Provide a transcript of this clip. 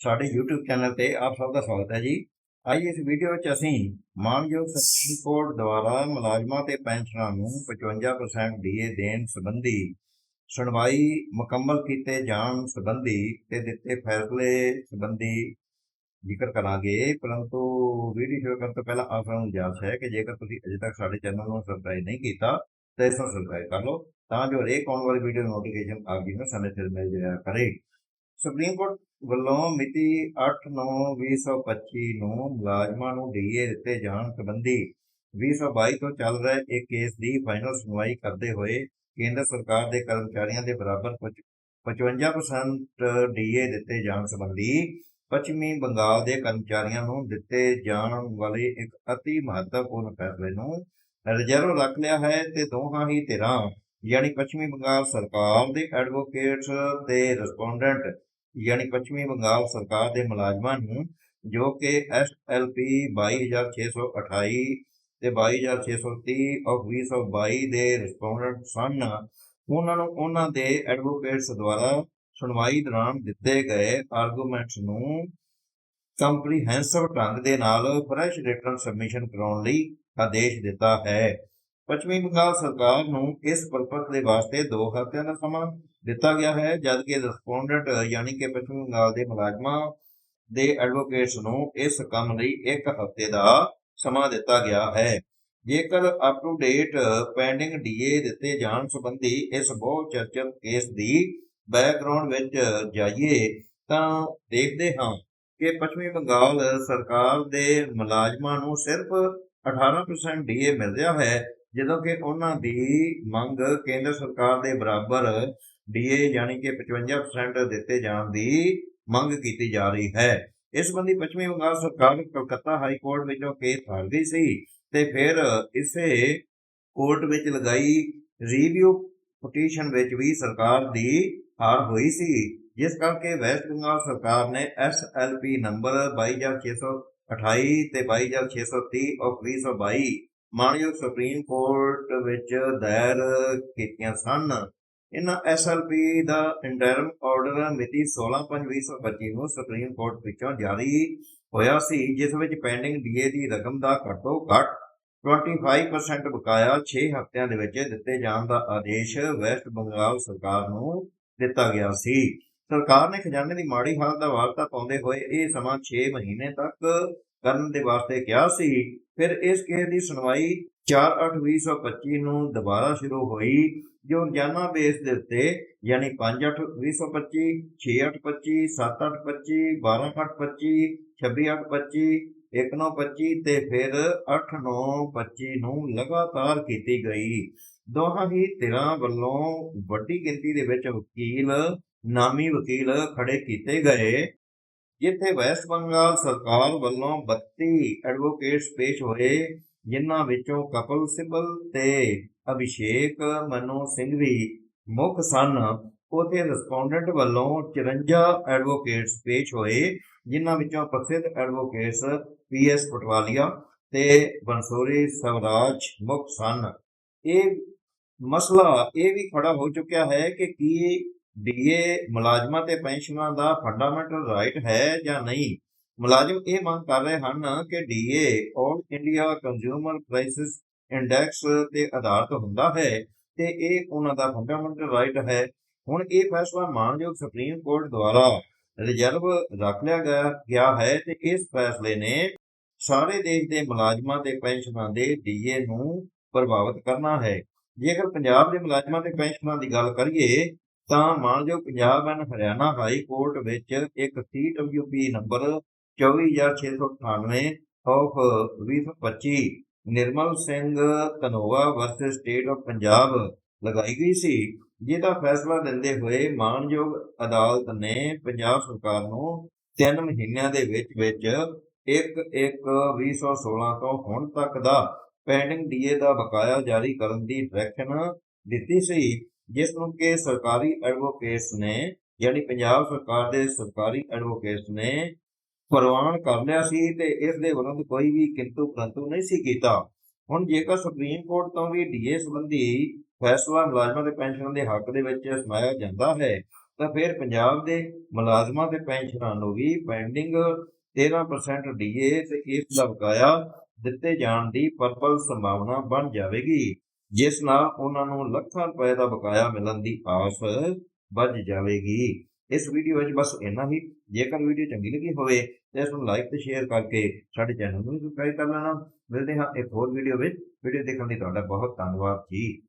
ਸਾਡੇ YouTube channel ਤੇ ਆਪ ਸਭ ਦਾ ਸਵਾਗਤ ਹੈ ਜੀ। ਅੱਜ ਇਸ ਵੀਡੀਓ ਵਿੱਚ ਅਸੀਂ ਮਾਨਯੋਗ ਸੁਪਰੀਮ ਕੋਰਟ ਦੁਆਰਾ ਮੁਲਾਜ਼ਮਾਂ ਤੇ ਪੈਨਸ਼ਨਰਾਂ ਨੂੰ 55% ਡੀਏ ਦੇਣ ਸੰਬੰਧੀ ਸੁਣਵਾਈ ਮੁਕੰਮਲ ਕੀਤੇ ਜਾਣ ਸੰਬੰਧੀ ਤੇ ਦਿੱਤੇ ਫੈਸਲੇ ਸੰਬੰਧੀ ਜ਼ਿਕਰ ਕਰਾਂਗੇ। ਪਰੰਤੂ ਵੀਡੀਓ ਸ਼ੁਰੂ ਕਰਨ ਤੋਂ ਪਹਿਲਾਂ ਆਪ ਸਭ ਨੂੰ ਗੁਜ਼ਾਰਿਸ਼ ਹੈ ਕਿ ਜੇਕਰ ਤੁਸੀਂ ਅਜੇ ਤੱਕ ਸਾਡੇ ਚੈਨਲ ਨੂੰ ਸਬਸਕ੍ਰਾਈਬ ਨਹੀਂ ਕੀਤਾ, ਤਾਂ ਇਸ ਨੂੰ ਸਬਸਕ੍ਰਾਈਬ ਕਰ ਲਓ, ਤਾਂ ਜੋ ਹਰੇਕ ਆਉਣ ਵਾਲੀ ਵੀਡੀਓ ਨੋਟੀਫਿਕੇਸ਼ਨ ਆਪ ਜੀ ਨੂੰ ਸਮੇਂ ਸਿਰ ਮਿਲ ਜਾਇਆ ਕਰੇ। ਸੁਪਰੀਮ ਕੋਰਟ ਵੱਲੋਂ ਮਿਤੀ 8/9/2025 ਨੂੰ ਮੁਲਾਜ਼ਮਾਂ ਨੂੰ ਡੀਏ ਦਿੱਤੇ ਜਾਣ ਸੰਬੰਧੀ 2022 ਤੋਂ ਚੱਲ ਰਹੇ ਇੱਕ ਕੇਸ ਦੀ ਫਾਈਨਲ ਸੁਣਵਾਈ ਕਰਦੇ ਹੋਏ ਕੇਂਦਰ ਸਰਕਾਰ ਦੇ ਕਰਮਚਾਰੀਆਂ ਦੇ ਬਰਾਬਰ ਪਚ- 55% ਡੀਏ ਦਿੱਤੇ ਜਾਣ ਸੰਬੰਧੀ ਪੱਛਮੀ ਬੰਗਾਲ ਦੇ ਕਰਮਚਾਰੀਆਂ ਨੂੰ ਦਿੱਤੇ ਜਾਣ ਵਾਲੇ ਇੱਕ ਅਤੀ ਮਹੱਤਵਪੂਰਨ ਫੈਸਲੇ ਨੂੰ ਰਿਜ਼ਰਵ ਰੱਖ ਲਿਆ ਹੈ ਤੇ ਦੋਹਾਂ ਹੀ ਧਿਰਾਂ, ਯਾਨੀ ਪੱਛਮੀ ਬੰਗਾਲ ਸਰਕਾਰ ਦੇ ਐਡਵੋਕੇਟਸ ਤੇ ਰਿਸਪੋਂਡੈਂਟ ਯਾਨੀ ਪੱਛਮੀ ਬੰਗਾਲ ਸਰਕਾਰ ਦੇ ਮੁਲਾਜ਼ਮਾਂ ਨੂੰ ਜੋ ਕਿ ਐਸਐਲਪੀ 22628 ਤੇ 22630 ਆਫ 2022 ਦੇ ਰਿਸਪੋਂਡੈਂਟ ਸਨ, ਉਹਨਾਂ ਨੂੰ ਉਹਨਾਂ ਦੇ ਐਡਵੋਕੇਟਸ ਦੁਆਰਾ ਸੁਣਵਾਈ ਦੌਰਾਨ ਦਿੱਤੇ ਗਏ ਆਰਗੂਮੈਂਟਸ ਨੂੰ ਕੰਪਰੀਹੈਂਸਿਵ ਢੰਗ ਦੇ ਨਾਲ ਫਰੈਸ਼ ਰਿਟਰਨ ਸਬਮਿਸ਼ਨ ਕਰਾਉਣ ਲਈ ਆਦੇਸ਼ ਦਿੱਤਾ ਹੈ। ਪੱਛਮੀ ਬੰਗਾਲ ਸਰਕਾਰ ਨੂੰ ਇਸ ਪਰਪਸ ਦੇ ਵਾਸਤੇ 2 ਹਫ਼ਤਿਆਂ ਦਾ ਸਮਾਂ ਦਿੱਤਾ ਗਿਆ ਹੈ ਜਦਕਿ ਰਿਸਪੋਂਡੈਂਟ ਯਾਨੀ ਕਿ ਪੱਛਮੀ ਬੰਗਾਲ ਦੇ ਮੁਲਾਜ਼ਮਾਂ ਦੇ ਐਡਵੋਕੇਟਸ ਨੂੰ ਇਸ ਕੰਮ ਲਈ 1 ਹਫ਼ਤੇ ਦਾ ਸਮਾਂ ਦਿੱਤਾ ਗਿਆ ਹੈ। ਜੇਕਰ up to date pending DA ਦਿੱਤੇ ਜਾਣ ਸੰਬੰਧੀ ਇਸ ਬਹੁਤ ਚਰਚਿਤ ਕੇਸ ਦੀ ਬੈਕਗ੍ਰਾਉਂਡ ਵਿੱਚ ਜਾਈਏ, ਤਾਂ ਦੇਖਦੇ ਹਾਂ ਕਿ ਪੱਛਮੀ ਬੰਗਾਲ ਸਰਕਾਰ ਦੇ ਮੁਲਾਜ਼ਮਾਂ ਨੂੰ ਸਿਰਫ 18% ਡੀਏ ਮਿਲ ਰਿਹਾ ਹੈ ਜਦੋਂ ਕਿ ਉਹਨਾਂ ਦੀ ਮੰਗ ਕੇਂਦਰ ਸਰਕਾਰ ਦੇ ਬਰਾਬਰ ਡੀਏ ਯਾਨੀ ਕਿ 55% ਦਿੱਤੇ ਜਾਣ ਦੀ ਮੰਗ ਕੀਤੀ ਜਾ ਰਹੀ ਹੈ। ਇਸ ਸੰਬੰਧੀ ਪੱਛਮੀ ਬੰਗਾਲ ਸਰਕਾਰ ਕਲਕੱਤਾ ਹਾਈ ਕੋਰਟ ਵਿੱਚੋਂ ਕੇਸ ਹਾਰਦੀ ਸੀ ਤੇ ਫਿਰ ਇਸੇ ਕੋਰਟ ਵਿੱਚ ਲਗਾਈ ਰਿਵਿਊ ਪਟੀਸ਼ਨ ਵਿੱਚ ਵੀ ਸਰਕਾਰ ਦੀ ਹਾਰ ਹੋਈ ਸੀ, ਜਿਸ ਕਰਕੇ ਵੈਸਟ ਬੰਗਾਲ ਸਰਕਾਰ ਨੇ ਐਸਐਲਪੀ ਨੰਬਰ 22628 ਤੇ 22630 ਆਫ 2022 ਮਾਨਯੋਗ ਸੁਪਰੀਮ ਕੋਰਟ ਵਿੱਚ ਦਾਇਰ ਕੀਤੀਆਂ ਸਨ। ਇਹਨਾਂ ਐਸਐਲਪੀ ਦਾ ਇੰਟਰਮ ਆਰਡਰ ਮਿਤੀ 16/5/2025 ਨੂੰ ਸੁਪਰੀਮ ਕੋਰਟ ਵਿੱਚੋਂ ਜਾਰੀ ਹੋਇਆ ਸੀ, ਜਿਸ ਵਿੱਚ ਪੈਂਡਿੰਗ ਡੀਏ ਦੀ ਰਕਮ ਦਾ ਘੱਟੋ ਘੱਟ 25% ਬਕਾਇਆ 6 ਹਫ਼ਤਿਆਂ ਦੇ ਵਿੱਚ ਦਿੱਤੇ ਜਾਣ ਦਾ ਆਦੇਸ਼ ਵੈਸਟ ਬੰਗਾਲ ਸਰਕਾਰ ਨੂੰ ਦਿੱਤਾ ਗਿਆ ਸੀ। ਸਰਕਾਰ ਨੇ ਖਜ਼ਾਨੇ ਦੀ ਮਾੜੀ ਹਾਲਤ ਦਾ ਵਾਰਤਾ ਪਾਉਂਦੇ ਹੋਏ ਇਹ ਸਮਾਂ 6 ਮਹੀਨੇ ਤੱਕ ਕਰਨ ਦੇ ਵਾਸਤੇ ਕਿਹਾ ਸੀ। ਫਿਰ ਇਸ ਕੇਸ ਦੀ ਸੁਣਵਾਈ 4/8/2025 ਨੂੰ ਦੁਬਾਰਾ ਸ਼ੁਰੂ ਹੋਈ, ਜੋ ਰੋਜ਼ਾਨਾ ਬੇਸ ਦੇ ਉੱਤੇ ਯਾਨੀ 5/8/2025 6/8/25 7/8/25 12/8/25 26/8/25 1925 ਤੇ ਫਿਰ 8/9/25 ਨੂੰ ਲਗਾਤਾਰ ਕੀਤੀ ਗਈ। ਦੋਹਾਂ ਹੀ ਧਿਰਾਂ ਵੱਲੋਂ ਵੱਡੀ ਗਿਣਤੀ ਦੇ ਵਿੱਚ ਵਕੀਲ, ਨਾਮੀ ਵਕੀਲ ਖੜੇ ਕੀਤੇ ਗਏ। ਜਿੱਥੇ ਵੈਸਟ ਬੰਗਾਲ ਸਰਕਾਰ ਵੱਲੋਂ 32 ਐਡਵੋਕੇਟਸ ਪੇਸ਼ ਹੋਏ, ਜਿਨ੍ਹਾਂ ਵਿੱਚੋਂ ਕਪਲ ਸਿੱਬਲ ਤੇ ਅਭਿਸ਼ੇਕ ਮਨੋ ਸਿੰਘ ਵੀ ਮੁੱਖ ਸਨ। ਉਥੇ ਰਿਸਪੋਂਡੈਂਟ ਵੱਲੋਂ 54 ਐਡਵੋਕੇਟਸ ਪੇਸ਼ ਹੋਏ, ਜਿਨ੍ਹਾਂ ਵਿੱਚੋਂ ਪ੍ਰਸਿੱਧ ਐਡਵੋਕੇਟਸ ਪੀਐਸ ਪਟਵਾਲੀਆ ਤੇ ਬੰਸੋਰੀ ਸਵਰਾਜ ਮੁੱਖ ਸਨ। ਇਹ ਮਸਲਾ ਇਹ ਵੀ ਖੜਾ ਹੋ ਚੁੱਕਿਆ ਹੈ ਕਿ ਕੀ ਡੀਏ ਮੁਲਾਜ਼ਮਾਂ ਤੇ ਪੈਨਸ਼ਨਾਂ ਦਾ ਫੰਡਾਮੈਂਟਲ ਰਾਈਟ ਹੈ ਜਾਂ ਨਹੀਂ? ਮੁਲਾਜ਼ਮ ਇਹ ਮੰਗ ਕਰ ਰਹੇ ਹਨ ਕਿ DA all India consumer prices index ਤੇ ਆਧਾਰਿਤ ਹੁੰਦਾ ਹੈ ਤੇ ਇਹ ਉਹਨਾਂ ਦਾ ਫੰਡਾਮੈਂਟਲ ਰਾਈਟ ਹੈ। ਹੁਣ ਇਹ ਫੈਸਲਾ ਮਾਨਯੋਗ ਸੁਪਰੀਮ ਕੋਰਟ ਦੁਆਰਾ ਰਿਜ਼ਰਵ ਰੱਖ ਲਿਆ ਗਿਆ ਹੈ ਤੇ ਇਸ ਫੈਸਲੇ ਨੇ ਸਾਰੇ ਦੇਸ਼ ਦੇ ਮੁਲਾਜ਼ਮਾਂ ਤੇ ਪੈਨਸ਼ਨਾਂ ਦੇ ਡੀਏ ਨੂੰ ਪ੍ਰਭਾਵਿਤ ਕਰਨਾ ਹੈ। ਜੇਕਰ ਪੰਜਾਬ ਦੇ ਮੁਲਾਜ਼ਮਾਂ ਤੇ ਪੈਨਸ਼ਨਾਂ ਦੀ ਗੱਲ ਕਰੀਏ ਤਾਂ ਮਾਨਯੋਗ Punjab and Haryana high court ਵਿੱਚ ਇੱਕ CWP number 24698 of 2025 Nirmal Singh Dhanoa versus state of Punjab ਲਗਾਈ ਗਈ ਸੀ, ਜਿਹਦਾ ਫੈਸਲਾ ਦਿੰਦੇ ਹੋਏ ਮਾਨਯੋਗ ਅਦਾਲਤ ਨੇ ਪੰਜਾਬ ਸਰਕਾਰ ਨੂੰ 3 ਮਹੀਨਿਆਂ ਦੇ ਵਿੱਚ ਵਿੱਚ 1/1/2016 ਤੋਂ ਹੁਣ ਤੱਕ ਦਾ ਪੈਂਡਿੰਗ ਡੀਏ ਦਾ ਬਕਾਇਆ ਜਾਰੀ ਕਰਨ ਦੀ ਡਾਇਰੈਕਸ਼ਨ ਦਿੱਤੀ ਸੀ। ਜਿਸ ਨੂੰ ਕਿ ਸਰਕਾਰੀ ਐਡਵੋਕੇਟਸ ਨੇ, ਯਾਨੀ ਪੰਜਾਬ ਸਰਕਾਰ ਦੇ ਸਰਕਾਰੀ ਐਡਵੋਕੇਟਸ ਨੇ ਪ੍ਰਵਾਨ ਕਰ ਲਿਆ ਸੀ ਤੇ ਇਸ ਦੇ ਵਿਰੁੱਧ ਕੋਈ ਵੀ ਕਿੰਤੂ ਪ੍ਰੰਤੂ ਨਹੀਂ ਸੀ ਕੀਤਾ। ਹੁਣ ਜੇਕਰ ਸੁਪਰੀਮ ਕੋਰਟ ਤੋਂ ਵੀ ਡੀਏ ਸੰਬੰਧੀ ਫੈਸਲਾ ਮੁਲਾਜ਼ਮਾਂ ਦੇ ਪੈਨਸ਼ਨ ਦੇ ਹੱਕ ਦੇ ਵਿੱਚ ਸੁਣਾਇਆ ਜਾਂਦਾ ਹੈ, ਤਾਂ ਫਿਰ ਪੰਜਾਬ ਦੇ ਮੁਲਾਜ਼ਮਾਂ ਤੇ ਪੈਨਸ਼ਨਰਾਂ ਨੂੰ ਵੀ ਪੈਂਡਿੰਗ 13% ਡੀਏ ਤੇ ਇਸ ਦਾ ਬਕਾਇਆ ਦਿੱਤੇ ਜਾਣ ਦੀ ਪਰਪਲ ਸੰਭਾਵਨਾ ਬਣ ਜਾਵੇਗੀ। ਜਿਸ ਨਾਲ ਉਹਨਾਂ ਨੂੰ ਲੱਖਾਂ ਰੁਪਏ ਦਾ ਬਕਾਇਆ ਮਿਲਣ ਦੀ ਆਸ ਵੱਜ ਜਾਵੇਗੀ। ਇਸ ਵੀਡੀਓ ਵਿੱਚ ਬਸ ਇੰਨਾ ਹੀ। ਜੇਕਰ ਵੀਡੀਓ ਚੰਗੀ ਲੱਗੀ ਹੋਵੇ ਤੇ ਇਸ ਨੂੰ ਲਾਈਕ ਤੇ ਸ਼ੇਅਰ ਕਰਕੇ ਸਾਡੇ ਚੈਨਲ ਨੂੰ ਵੀ ਸਬਸਕ੍ਰਾਈਬ ਕਰ ਲੈਣਾ। ਮਿਲਦੇ ਹਾਂ ਇੱਕ ਹੋਰ ਵੀਡੀਓ ਵਿੱਚ। ਵੀਡੀਓ ਦੇਖਣ ਲਈ ਤੁਹਾਡਾ ਬਹੁਤ ਧੰਨਵਾਦ ਜੀ।